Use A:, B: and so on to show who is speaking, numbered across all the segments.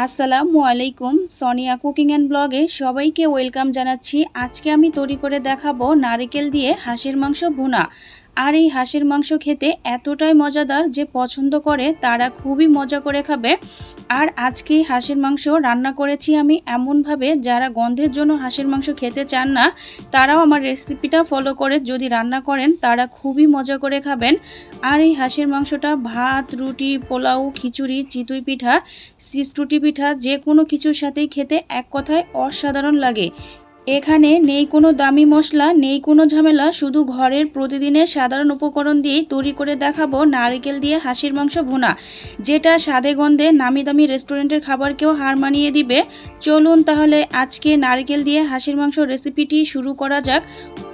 A: আসসালামু আলাইকুম। Sonia cooking and ব্লগে সবাইকে ওয়েলকাম জানাচ্ছি। আজকে আমি তৈরি করে দেখাবো নারিকেল দিয়ে হাঁসের মাংস ভুনা। আর এই হাঁসের মাংস খেতে এতটাই মজাদার যে পছন্দ করে, তারা খুবই মজা করে খাবে। আর আজকে হাঁসের মাংস রান্না করেছি আমি এমনভাবে, যারা গন্ধের জন্য হাঁসের মাংস খেতে চান না, তারাও আমার রেসিপিটা ফলো করে যদি রান্না করেন, তারা খুবই মজা করে খাবেন। আর এই হাঁসের মাংসটা ভাত, রুটি, পোলাও, খিচুড়ি, চিতুই পিঠা সিস্টুটি পিঠা, যে কোনো কিছুর সাথেই খেতে এক কথায় অসাধারণ লাগে। এখানে নেই কোনো দামি মশলা, নেই কোনো ঝামেলা, শুধু ঘরের প্রতিদিনের সাধারণ উপকরণ দিয়েই তৈরি করে দেখাবো নারকেল দিয়ে হাঁসির মাংস ভুনা, যেটা স্বাদে গন্ধে নামি দামি রেস্টুরেন্টের খাবারকেও হার মানিয়ে দিবে। চলুন তাহলে আজকে নারকেল দিয়ে হাঁসির মাংস রেসিপিটি শুরু করা যাক।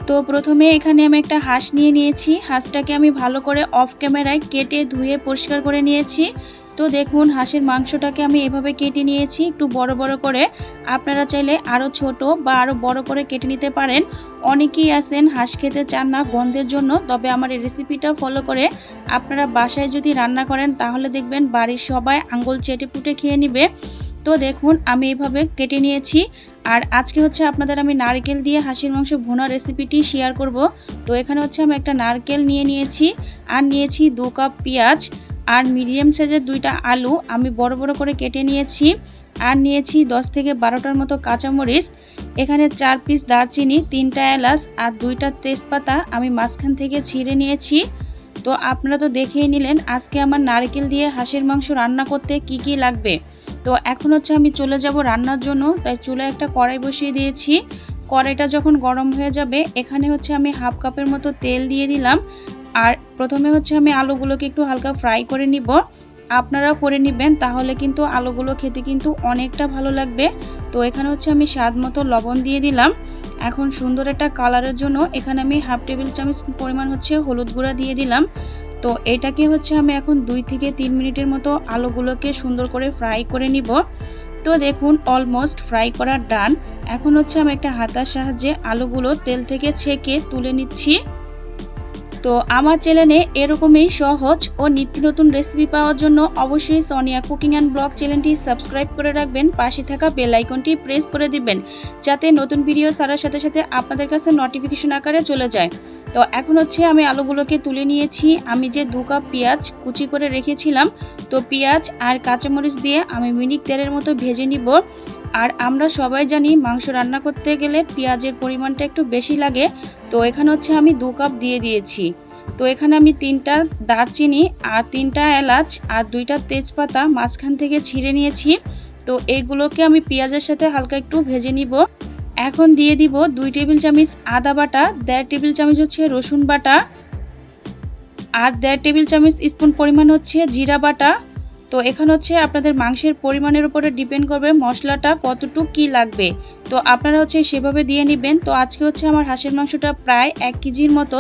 A: তো প্রথমে এখানে আমি একটা হাঁস নিয়ে নিয়েছি। হাঁসটাকে আমি ভালো করে অফ ক্যামেরায় কেটে ধুয়ে পরিষ্কার করে নিয়েছি। তো দেখুন, হাঁসের মাংসটাকে আমি এভাবে কেটে নিয়েছি। একটু বড় বড় করে। আপনারা চাইলে আরও ছোট বা আরও বড় করে কেটে নিতে পারেন। অনেকেই আছেন হাঁস খেতে চান না গন্ধের জন্য, তবে আমার এই রেসিপিটা ফলো করে আপনারা বাসায় যদি রান্না করেন, তাহলে দেখবেন বাড়ির সবাই আঙ্গুল চেটে পুটে খেয়ে নিবে। তো দেখুন, আমি এইভাবে কেটে নিয়েছি। আর আজকে হচ্ছে আপনাদের আমি নারকেল দিয়ে হাঁসির মাংস ভুনা রেসিপিটি শেয়ার করব। তো এখানে হচ্ছে আমি একটা নারকেল নিয়ে নিয়েছি। আর নিয়েছি দু কাপ পেঁয়াজ। আর মিডিয়াম সাইজের দুইটা আলু আমি বড় বড় করে কেটে নিয়েছি। আর নিয়েছি দশ থেকে বারোটার মতো কাঁচামরিচ। এখানে চার পিস দারচিনি, তিনটা এলাচ আর দুইটা তেজপাতা আমি মাঝখান থেকে ছিঁড়ে নিয়েছি। তো আপনারা তো দেখেই নিলেন, আজকে আমার নারকেল দিয়ে হাঁসের মাংস রান্না করতে কি কি লাগবে। তো এখন হচ্ছে আমি চলে যাব রান্নার জন্য, তাই চুলে একটা কড়াই বসিয়ে দিয়েছি। কড়াইটা যখন গরম হয়ে যাবে, এখানে হচ্ছে আমি হাফ কাপের মতো তেল দিয়ে দিলাম। আর প্রথমে হচ্ছে আমি আলুগুলোকে একটু হালকা ফ্রাই করে নিব। আপনারাও করে নেবেন, তাহলে কিন্তু আলুগুলো খেতে কিন্তু অনেকটা ভালো লাগবে। তো এখানে হচ্ছে আমি স্বাদ মতো লবণ দিয়ে দিলাম। এখন সুন্দর একটা কালারের জন্য এখানে আমি হাফ টেবিল চামচ পরিমাণ হচ্ছে হলুদ গুঁড়া দিয়ে দিলাম। তো এটাকে হচ্ছে আমি এখন দুই থেকে তিন মিনিটের মতো আলুগুলোকে সুন্দর করে ফ্রাই করে নিব। তো দেখুন, অলমোস্ট ফ্রাই করা ডান। এখন হচ্ছে আমি একটা হাতার সাহায্যে আলুগুলো তেল থেকে ছেঁকে তুলে নিচ্ছি। তো আমার চ্যানেলে এরকমই সহজ ও নিত্য নতুন রেসিপি পাওয়ার জন্য অবশ্যই সোনিয়া কুকিং অ্যান্ড ব্লগ চ্যানেলটি সাবস্ক্রাইব করে রাখবেন। পাশে থাকা বেল আইকনটি প্রেস করে দিবেন, যাতে নতুন ভিডিও ছাড়ার সাথে সাথে আপনাদের কাছে নোটিফিকেশন আকারে চলে যায়। তো এখন হচ্ছে আমি আলুগুলোকে তুলে নিয়েছি। আমি যে দু কাপ পেঁয়াজ কুচি করে রেখেছিলাম, তো পেঁয়াজ আর কাঁচামরিচ দিয়ে আমি মিনিট তেলের মতো ভেজে নিব। আর আমরা সবাই জানি মাংস রান্না করতে গেলে পেঁয়াজের পরিমাণটা একটু বেশি লাগে। তো এখানে হচ্ছে আমি দু কাপ দিয়ে দিয়েছি। তো এখানে আমি তিনটা দারচিনি আর তিনটা এলাচ আর দুইটা তেজপাতা মাঝখান থেকে ছিঁড়ে নিয়েছি। তো এইগুলোকে আমি পেঁয়াজের সাথে হালকা একটু ভেজে নিব। এখন দিয়ে দিব দুই টেবিল চামচ আদা বাটা, দেড় টেবিল চামচ হচ্ছে রসুন বাটা আর দেড় টেবিল চামচ স্পুন পরিমাণ হচ্ছে জিরা বাটা। তো এখানে হচ্ছে আপনাদের মাংসের পরিমাণের উপরে ডিপেন্ড করবে মশলাটা কতটুকু কি লাগবে। তো আপনারা হচ্ছে সেভাবে দিয়ে নেবেন। তো আজকে হচ্ছে আমার হাঁসের মাংসটা প্রায় এক কেজির মতো।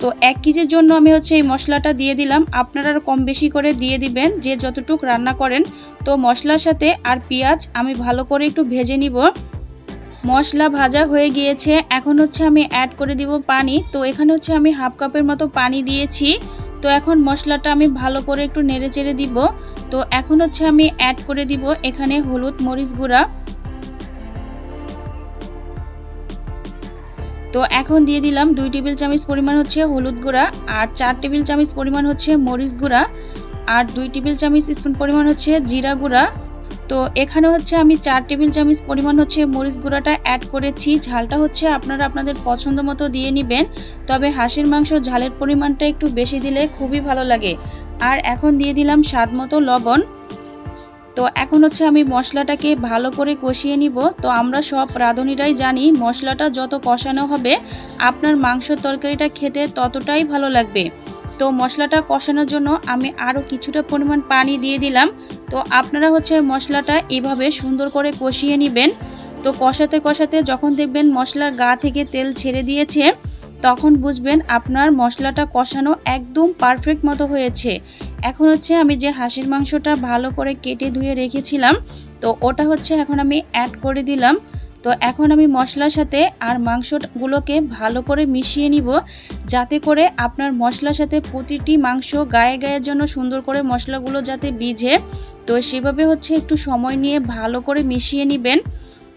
A: তো এক কেজির জন্য আমি হচ্ছে এই মশলাটা দিয়ে দিলাম। আপনারা কম বেশি করে দিয়ে দিবেন যে যতটুক রান্না করেন। তো মশলার সাথে আর পেঁয়াজ আমি ভালো করে একটু ভেজে নিব। মশলা ভাজা হয়ে গিয়েছে। এখন হচ্ছে আমি অ্যাড করে দিব পানি। তো এখানে হচ্ছে আমি হাফ কাপের মতো পানি দিয়েছি। তো এখন মশলাটা আমি ভালো করে একটু নেড়ে চেড়ে দিব। তো এখন হচ্ছে আমি অ্যাড করে দিব এখানে হলুদ মরিচ গুঁড়া। তো এখন দিয়ে দিলাম দুই টেবিল চামচ পরিমাণ হচ্ছে হলুদ গুঁড়া আর চার টেবিল চামচ পরিমাণ হচ্ছে মরিচ গুঁড়া। আর দুই টেবিল চামচ স্পুন পরিমাণ হচ্ছে জিরা গুঁড়া। তো এখানে হচ্ছে আমি চার টেবিল চামচ পরিমাণ হচ্ছে মরিচ গুঁড়াটা অ্যাড করেছি। ঝালটা হচ্ছে আপনারা আপনাদের পছন্দ মতো দিয়ে নেবেন, তবে হাঁসের মাংস ঝালের পরিমাণটা একটু বেশি দিলে খুবই ভালো লাগে। আর এখন দিয়ে দিলাম স্বাদ মতো লবণ। তো এখন হচ্ছে আমি মশলাটাকে ভালো করে কষিয়ে নিব। তো আমরা সব রাঁধুনিরাই জানি মশলাটা যত কষানো হবে, আপনার মাংস তরকারিটা খেতে ততটাই ভালো লাগবে। তো মশলাটা কষানোর জন্য আমি আরও কিছুটা পরিমাণ পানি দিয়ে দিলাম। তো আপনারা হচ্ছে মশলাটা এভাবে সুন্দর করে কষিয়ে নেবেন। তো কষাতে কষাতে যখন দেখবেন মশলার গা থেকে তেল ছেড়ে দিয়েছে, তখন বুঝবেন আপনার মশলাটা কষানো একদম পারফেক্ট মতো হয়েছে। এখন হচ্ছে আমি যে হাঁসির মাংসটা ভালো করে কেটে ধুয়ে রেখেছিলাম, তো ওটা হচ্ছে এখন আমি অ্যাড করে দিলাম। তো এখন আমি মশলার সাথে আর মাংসগুলোকে ভালো করে মিশিয়ে নিব, যাতে করে আপনার মশলার সাথে প্রতিটি মাংস গায়ে গায়ের জন্য সুন্দর করে মশলাগুলো যাতে বিঝে তো সেভাবে হচ্ছে একটু সময় নিয়ে ভালো করে মিশিয়ে নেবেন।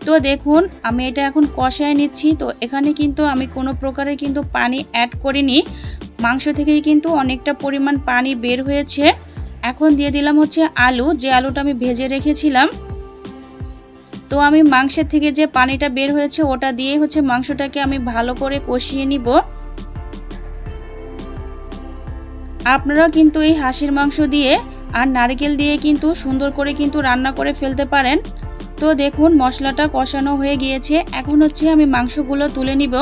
A: তো দেখুন, আমি এটা এখন কষায় নিচ্ছি। তো এখানে কিন্তু আমি কোনো প্রকারে কিন্তু পানি অ্যাড করিনি। মাংস থেকেই কিন্তু অনেকটা পরিমাণ পানি বের হয়েছে। এখন দিয়ে দিলাম হচ্ছে আলু। যে আলুটা আমি ভেজে রেখেছিলাম তো আমি মাংসের থেকে যে পানিটা বের হয়েছে, ওটা দিয়ে হচ্ছে মাংসটাকে আমি ভালো করে কষিয়ে নিব। আপনারা কিন্তু এই হাঁসের মাংস দিয়ে আর নারকেল দিয়ে কিন্তু সুন্দর করে কিন্তু রান্না করে ফেলতে পারেন। তো দেখুন, মশলাটা কষানো হয়ে গিয়েছে। এখন হচ্ছে আমি মাংসগুলো তুলে নিব।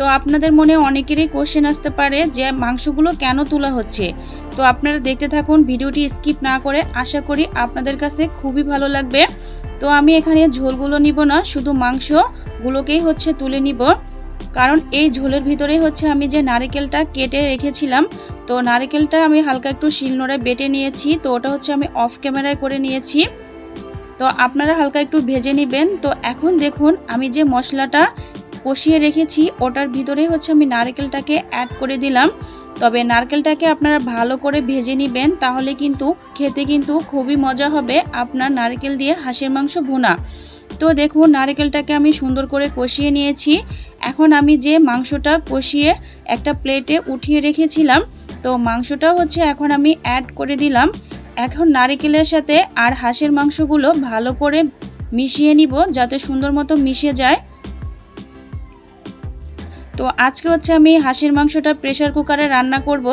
A: তো আপনাদের মনে অনেকেরই কোশ্চেন আসতে পারে যে মাংসগুলো কেন তোলা হচ্ছে? তো আপনারা দেখতে থাকুন, ভিডিওটি স্কিপ না করে আশা করি আপনাদের কাছে খুবই ভালো লাগবে। তো আমি এখানে ঝোলগুলো নিব না, শুধু মাংসগুলোকেই হচ্ছে তুলে নিব। কারণ এই ঝোলের ভিতরেই হচ্ছে আমি যে নারিকেলটা কেটে রেখেছিলাম, তো নারিকেলটা আমি হালকা একটু শিলনোড়ায় বেটে নিয়েছি, তো ওটা হচ্ছে আমি অফ ক্যামেরায় করে নিয়েছি। তো আপনারা হালকা একটু ভেজে নেবেন। তো এখন দেখুন, আমি যে মশলাটা কষিয়ে রেখেছি, ওটার ভিতরে হচ্ছে আমি নারকেলটাকে অ্যাড করে দিলাম। তবে নারকেলটাকে আপনারা ভালো করে ভেজে নেবেন, তাহলে কিন্তু খেতে কিন্তু খুবই মজা হবে আপনার নারকেল দিয়ে হাঁসের মাংস ভুনা। তো দেখুন, নারকেলটাকে আমি সুন্দর করে কষিয়ে নিয়েছি। এখন আমি যে মাংসটা কষিয়ে একটা প্লেটে উঠিয়ে রেখেছিলাম, তো মাংসটা হচ্ছে এখন আমি অ্যাড করে দিলাম। এখন নারকেলের সাথে আর হাঁসের মাংসগুলো ভালো করে মিশিয়ে নিব, যাতে সুন্দর মতো মিশে যায়। তো আজকে হচ্ছে আমি হাঁসের মাংসটা প্রেশার কুকারে রান্না করব।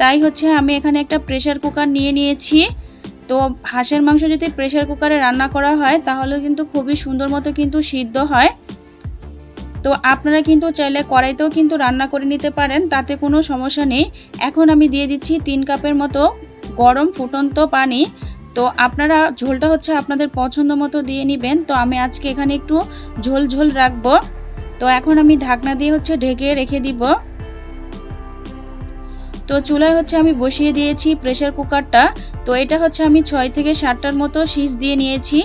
A: তাই হচ্ছে আমি এখানে একটা প্রেশার কুকার নিয়ে নিয়েছি। তো হাঁসের মাংস যদি প্রেশার কুকারে রান্না করা হয়, তাহলে কিন্তু খুবই সুন্দর মতো কিন্তু সিদ্ধ হয়। তো আপনারা কিন্তু চাইলে কড়াইতেও কিন্তু রান্না করে নিতে পারেন, তাতে কোনো সমস্যা নেই। এখন আমি দিয়ে দিচ্ছি তিন কাপের মতো গরম ফুটন্ত পানি। তো আপনারা ঝোলটা হচ্ছে আপনাদের পছন্দ মতো দিয়ে নেবেন। তো আমি আজকে এখানে একটু ঝোল ঝোল রাখব। তো এখন আমি ঢাকনা দিয়ে হচ্ছে ঢেকে রেখে দিব। তো চুলায় হচ্ছে আমি বসিয়ে দিয়েছি প্রেশার কুকারটা। তো এটা হচ্ছে আমি ছয় থেকে সাতটার মতো শীষ দিয়ে নিয়েছি।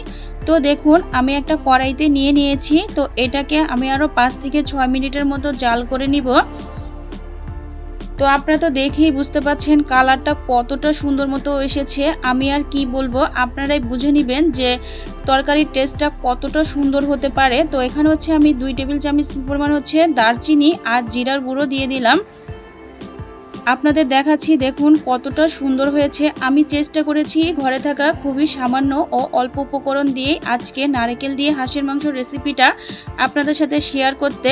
A: তো দেখুন, আমি একটা কড়াইতে নিয়ে নিয়েছি। তো এটাকে আমি আরও পাঁচ থেকে ছয় মিনিটের মতো জাল করে নিব। তো আপনারা তো দেখেই বুঝতে পাচ্ছেন কালারটা কতটা সুন্দর মতো এসেছে। আমি আর কি বলব, আপনারাই বুঝে নেবেন যে তরকারির টেস্টটা কতটা সুন্দর হতে পারে। তো এখানে হচ্ছে আমি দুই টেবিল চামচ পরিমাণ হচ্ছে দারচিনি আর জিরার গুঁড়ো দিয়ে দিলাম। আপনাদের দেখাচ্ছি, দেখুন কতটা সুন্দর হয়েছে। আমি চেষ্টা করেছি ঘরে থাকা খুবই সামান্য ও অল্প উপকরণ দিয়ে আজকে নারকেল দিয়ে হাঁসের মাংস রেসিপিটা আপনাদের সাথে শেয়ার করতে।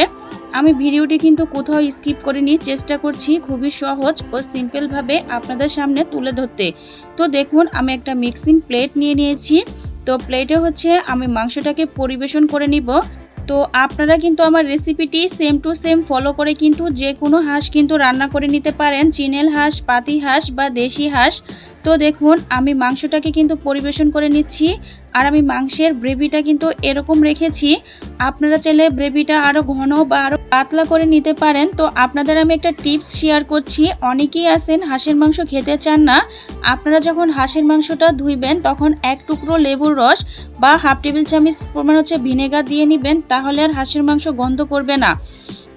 A: আমি ভিডিওটি কিন্তু কোথাও স্কিপ করিনি, চেষ্টা করছি খুবই সহজ ও সিম্পলভাবে আপনাদের সামনে তুলে ধরতে। তো দেখুন, আমি একটা মিক্সিং প্লেট নিয়ে নিয়েছি। তো প্লেটে হচ্ছে আমি মাংসটাকে পরিবেশন করে নিব। তো আপনারা কিন্তু আমার রেসিপিটি সেম টু সেম ফলো করে কিন্তু যে কোনো হাঁস কিন্তু রান্না করে নিতে পারেন। চিনেল হাঁস, পাতি হাঁস বা দেশি হাঁস। তো দেখুন, আমি মাংসটাকে কিন্তু পরিবেশন করে নিচ্ছি, আর আমি মাংসের গ্রেভিটা কিন্তু এরকম রেখেছি। আপনারা চাইলে গ্রেভিটা আরও ঘন বা আরও পাতলা করে নিতে পারেন। তো আপনাদের আমি একটা টিপস শেয়ার করছি, অনেকেই আছেন হাঁসের মাংস খেতে চান না। আপনারা যখন হাঁসের মাংসটা ধুইবেন, তখন এক টুকরো লেবুর রস বা হাফ টেবিল চামচ পরিমাণ হচ্ছে ভিনেগার দিয়ে নেবেন, তাহলে আর হাঁসের মাংস গন্ধ করবে না।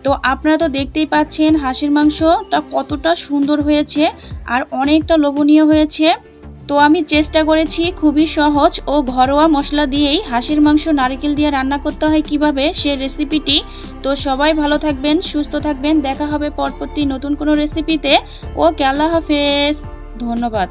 A: তো আপনারা তো দেখতেই পাচ্ছেন হাঁসের মাংসটা কতটা সুন্দর হয়েছে আর অনেকটা লোভনীয় হয়েছে। তো আমি চেষ্টা করেছি খুবই সহজ ও ঘরোয়া মশলা দিয়েই হাঁসের মাংস নারকেল দিয়ে রান্না করতে হয় কীভাবে সে রেসিপিটি। তো সবাই ভালো থাকবেন, সুস্থ থাকবেন, দেখা হবে পরবর্তী নতুন কোনো রেসিপিতে। ও আল্লাহ হাফেজ, ধন্যবাদ।